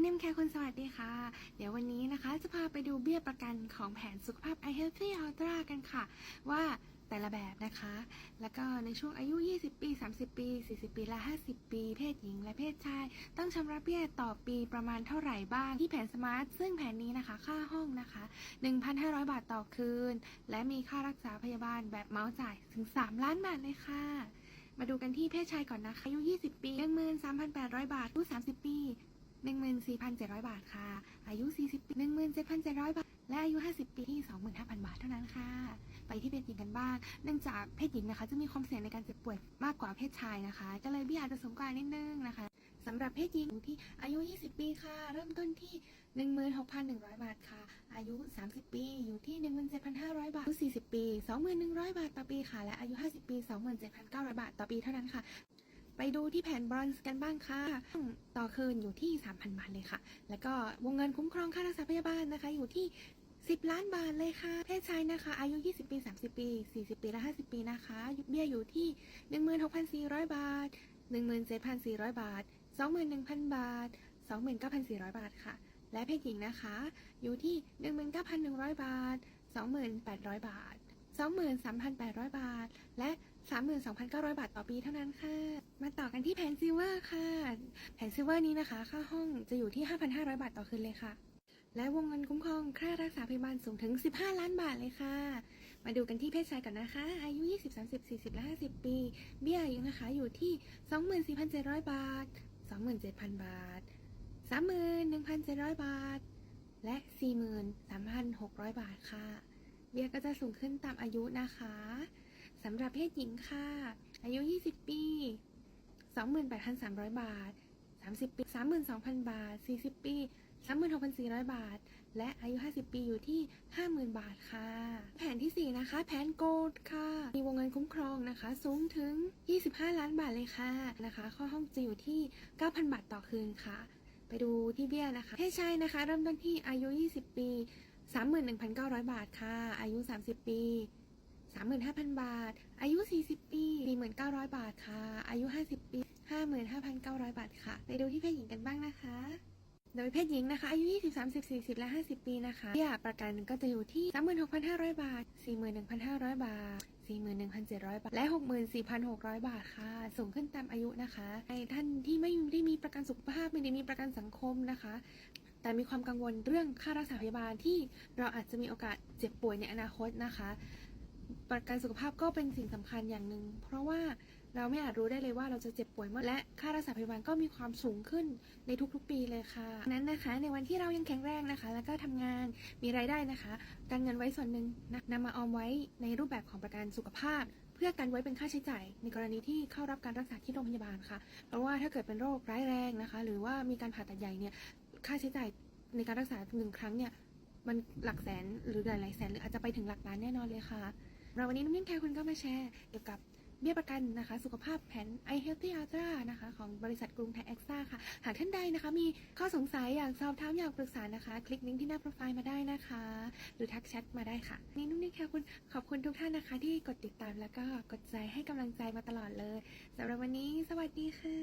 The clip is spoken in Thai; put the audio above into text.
มนิ่มแค่คนสวัสดีค่ะ เดี๋ยววันนี้นะคะจะพาไปดูเบี้ยประกันของแผนสุขภาพ i Healthy Ultra กันค่ะ ว่าแต่ละแบบนะคะ แล้วก็ในช่วงอายุ 20 ปี 30 ปี 40 ปีและ 50 ปี เพศหญิงและเพศชาย ต้องชำระเบี้ยต่อปีประมาณเท่าไหร่บ้าง ที่แผนสมาร์ท ซึ่งแผนนี้นะคะ ค่าห้องนะคะ 1,500 บาทต่อคืน และมีค่ารักษาพยาบาลแบบเมาส์จ่ายถึง 3 ล้านบาทเลยค่ะมาดูกันที่เพศชายก่อนนะคะอายุ 20 ปี13,800 บาทอายุ 30 ปี 14,700 บาทค่ะ อายุ 40 ปี 17,700 บาท และอายุ 50 ปีที่ 25,000 บาทเท่านั้นค่ะ ไปที่เพศหญิงกันบ้าง เนื่องจากเพศหญิงนะคะ จะมีความเสี่ยงในการเจ็บป่วยมากกว่าเพศชายนะคะ ก็เลยพี่อาจจะสูงกว่านิดนึงนะคะสำหรับเพศหญิงที่อายุ 20 ปีค่ะ เริ่มต้นที่ 16,100 บาทค่ะ อายุ 30 ปีอยู่ที่ 17,500 บาทอายุ40 ปี 2,100 บาทต่อปีค่ะ และอายุ 50 ปี 27,900 บาทต่อปีเท่านั้นค่ะ ไปดูที่แผนบรอนซ์กันบ้างค่ะ ต่อคืนอยู่ที่ 3,000 บาทเลยค่ะ แล้วก็วงเงินคุ้มครองค่ารักษาพยาบาลนะคะ อยู่ที่ 10 ล้านบาทเลยค่ะ เพศชายนะคะ อายุ 20 ปี 30 ปี 40 ปี และ 50 ปีนะคะ เบี้ยอยู่ที่ 16,400 บาท 17,400 บาท 21,000 บาท 29,400 บาทค่ะ และเพศหญิงนะคะ อยู่ที่ 19,100 บาท 28,000 บาท 23,800 บาท และ 32,900 บาทต่อปีเท่านั้นค่ะ มาต่อกันที่แผนซิลเวอร์ค่ะ แผนซิลเวอร์นี้นะคะ ค่าห้องจะอยู่ที่ 5,500 บาทต่อคืนเลยค่ะ และวงเงินคุ้มครองค่ารักษาพยาบาลสูงถึง 15 ล้านบาทเลยค่ะ มาดูกันที่เพศชายก่อนนะคะ อายุ 20 30 40 และ 50 ปี เบี้ยอายุนะคะอยู่ที่ 24,700 บาท 27,000 บาท 31,700 บาท และ 43,600 บาทค่ะ เบี้ยก็จะสูงขึ้นตามอายุนะคะ สำหรับเพศหญิงค่ะ อายุ 20 ปี 28,300 บาท 30 ปี 32,000 บาท 40 ปี 36,400 บาท และอายุ 50 ปีอยู่ที่ 50,000 บาทค่ะ แผนทีสี่ 4 นะคะ แผนโกลด์ค่ะ มีวงเงินคุ้มครองนะคะ สูงถึง 25 ล้านบาทเลยค่ะนะคะ ข้อห้องจะอยู่ที่ 9,000 บาทต่อคืนค่ะ ไปดูที่เบี้ยนะคะเพศชายนะคะ เริ่มต้นที่อายุ 20 ปี 31,900 บาทค่ะ อายุ 30 ปี 35,000 บาท อายุ 40 ปี 4,900 บาทค่ะ อายุ 50 ปี 55,900 บาทค่ะ ไปดูที่เพศหญิงกันบ้างนะคะ โดยเพศหญิงนะคะ อายุ 20 30 40 และ 50 ปีนะคะเบี้ยประกันก็จะอยู่ที่ 36,500 บาท 41,500 บาท 41,700 บาท และ 64,600 บาทค่ะ สูงขึ้นตามอายุนะคะในท่านที่ไม่ได้มีประกันสุขภาพไม่ได้มีประกันสังคมนะคะแต่มีความกังวลเรื่องค่ารักษาพยาบาลที่เราอาจจะมีโอกาสเจ็บป่วยในอนาคตนะคะ ประกันสุขภาพก็เป็นสิ่งสำคัญอย่างหนึ่ง เพราะว่าเราไม่อาจรู้ได้เลยว่าเราจะเจ็บป่วยเมื่อและค่ารักษาพยาบาลก็มีความสูงขึ้นในทุกๆปีเลยค่ะนั้นนะคะ ในวันที่เรายังแข็งแรงนะคะ แล้วก็ทำงานมีรายได้นะคะ การเงินไว้ส่วนหนึ่งนะนำมาออมไว้ในรูปแบบของประกันสุขภาพ เพื่อกันไว้เป็นค่าใช้จ่าย ในกรณีที่เข้ารับการรักษาที่โรงพยาบาลค่ะ เพราะว่าถ้าเกิดเป็นโรคร้ายแรงนะคะ หรือว่ามีการผ่าตัดใหญ่เนี่ยค่าใช้จ่ายในการรักษาหนึ่งครั้งเนี่ยมันหลักแสนหรือหลายๆแสนหรืออาจจะไปถึงหลักล้านแน่นอนเลยค่ะ เราวันนี้น้ำนิ่งแคร์คุณก็มาแชร์เกี่ยวกับเบี้ยประกันนะคะ สุขภาพแผน i Healthy Ultra นะคะ ของบริษัทกรุงไทยเอ็กซ่าค่ะ หากท่านใดนะคะ มีข้อสงสัยอยากสอบถามอยากปรึกษานะคะ คลิกลิงก์ที่หน้าโปรไฟล์มาได้นะคะ หรือทักแชทมาได้ค่ะนี่นุ่มนิ่งแคร์คุณขอบคุณทุกท่านนะคะ ที่กดติดตามแล้วก็กดใจให้กำลังใจมาตลอดเลยสำหรับวันนี้ สวัสดีค่ะ